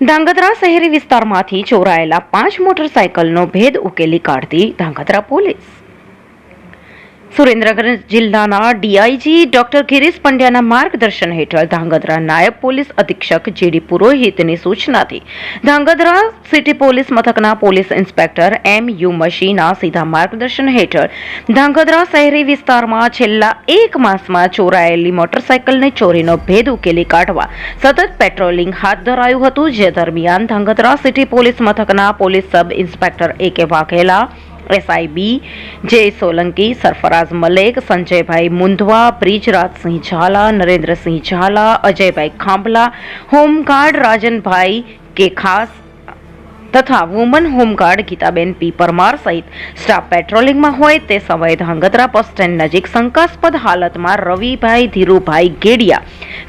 ધાંગધ્રા શહેરી વિસ્તારમાંથી ચોરાયેલા પાંચ મોટરસાયકલનો ભેદ ઉકેલી કાઢતી ધાંગધ્રા પોલીસ. સુરેન્દ્રનગર જિલ્લાના ડીઆઈજી ડોક્ટર ગિરીશ પંડ્યાના માર્ગદર્શન હેઠળ ધાંગધ્રા નાયબ પોલીસ અધિક્ષક જીડી પુરોહિતની સૂચનાથી ધાંગધ્રા સિટી પોલીસ મથકના પોલીસ ઇન્સ્પેક્ટર એમ યુ મશીના સીધા માર્ગદર્શન હેઠળ ધાંગધ્રા શહેરી વિસ્તારમાં છેલ્લા એક માસમાં ચોરાયેલી મોટરસાયકલની ચોરીનો ભેદ ઉકેલી કાઢવા સતત પેટ્રોલિંગ હાથ ધરાયું હતું. જે દરમિયાન ધાંગધ્રા સિટી પોલીસ મથકના police sub inspector A K Vaghela SIB J Solanki, Sarfaraz Malek, Sanjaybhai Mundhva, Brijrajsinh Jhala, Narendrasinh Jhala, Ajaybhai Khambhala, home guard Rajanbhai K ખાસ તથા woman home guard Gitaben P Parmar સહિત staff પેટ્રોલિંગમાં હોય તે સમયે Dhrangadhra bus stand નજીક શંકાસ્પદ હાલતમાં રવિભાઈ ધીરુભાઈ ગેડિયા,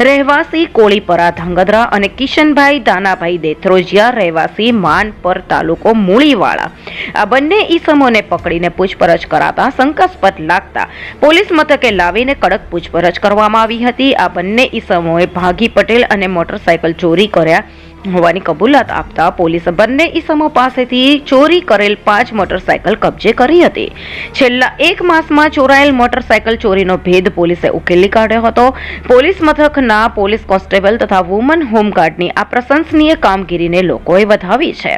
રહેવાસી કોળીપરા ધાંગધ્રા અને કિશનભાઈ દાનાભાઈ દેથરોજિયા, રહેવાસી માનપર તાલુકો મૂળીવાળા આ બંને ઈસમોને પકડીને પૂછપરછ કરાતા શંકાસ્પદ લાગતા પોલીસ મથકે લાવીને કડક પૂછપરછ કરવામાં આવી હતી. આ બંને ઈસમોએ ભાગી પટેલ અને મોટરસાયકલ ચોરી કર્યા હોવાની કબૂલાત આપતા પોલીસે બંને ઈસમો પાસેથી ચોરી કરેલ પાંચ મોટરસાયકલ કબજે કરી હતી. છેલ્લા એક માસમાં ચોરાયેલ મોટરસાયકલ ચોરીનો ભેદ પોલીસે ઉકેલી કાઢ્યો હતો. પોલીસ મથકના પોલીસ કોન્સ્ટેબલ તથા વુમન હોમગાર્ડની આ પ્રશંસનીય કામગીરીને લોકોએ વધાવી છે.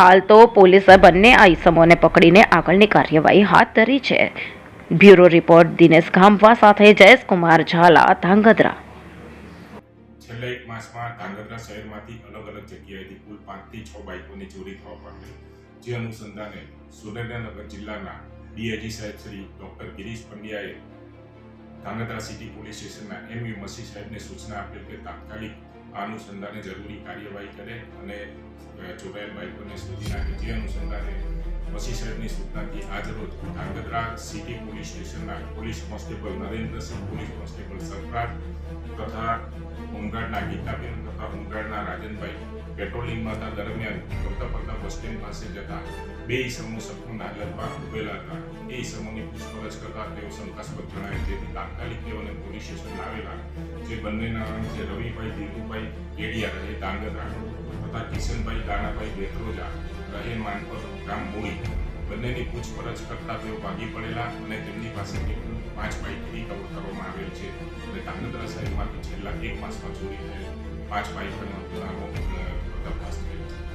હાલ તો પોલીસે બંને આ ઈસમોને પકડીને આગળની કાર્યવાહી હાથ ધરી છે. બ્યુરો રિપોર્ટ દિનેશ ગામવા સાથે જયેશકુમાર ઝાલા, ધાંગધ્રા. છેલ્લા એક માસમાં ધાંગધ્રા શહેરમાંથી અલગ અલગ જગ્યાએથી કુલ પાંચથી છ બાઇકોની ચોરી થવા પામી જે અનુસંધાને સુરેન્દ્રનગર જિલ્લાના ડીઆઈજી સાહેબ શ્રી ડોક્ટર ગિરીશ પંડ્યાએ ધાંગધ્રા સિટી પોલીસ સ્ટેશનના એમ યુ મસી સાહેબને સૂચના આપેલ કે તાત્કાલિક આ અનુસંધાને જરૂરી કાર્યવાહી કરે અને ચોરાયેલ બાઇકોને શોધી નાખે. જે અનુસંધાને મસી સાહેબની સૂચનાથી આજરોજ ધાંગધ્રા સિટી પોલીસ સ્ટેશનના police constable Narendrasinh, police constable સરકાર તથા હોમગાર્ડના ગીતાબેન તથા હોમગાર્ડના રાજનભાઈ પેટ્રોલિંગમાં હતા. દરમિયાન ફરતા ફરતા બસ સ્ટેન્ડ પાસે જતા બે ઈસમો સખું નાગરમાં ઉભેલા હતા. એ ઈસમોની પૂછપરછ કરતા તેઓ શંકાસ્પદ જણાય તેથી તાત્કાલિક તેઓને પોલીસ સ્ટેશન આવેલા જે બંનેના નામ છે, રવિભાઈ ધીરુભાઈ ગેડિયા રહે, દાંગધ્રા તથા કિશનભાઈ દાણાભાઈ બેત્રોજા રહે માનપર ગામ મૂળી બંનેની પૂછપરછ કરતા તેઓ ભાગી પડેલા અને તેમની પાસેથી પાંચ બાઇક રિકવર કરવામાં આવેલ છે અને ધાંગધ્રા શહેરમાંથી છેલ્લા એક માસમાં ચોરી થયેલ પાંચ બાઇકોનો તપાસ થયેલ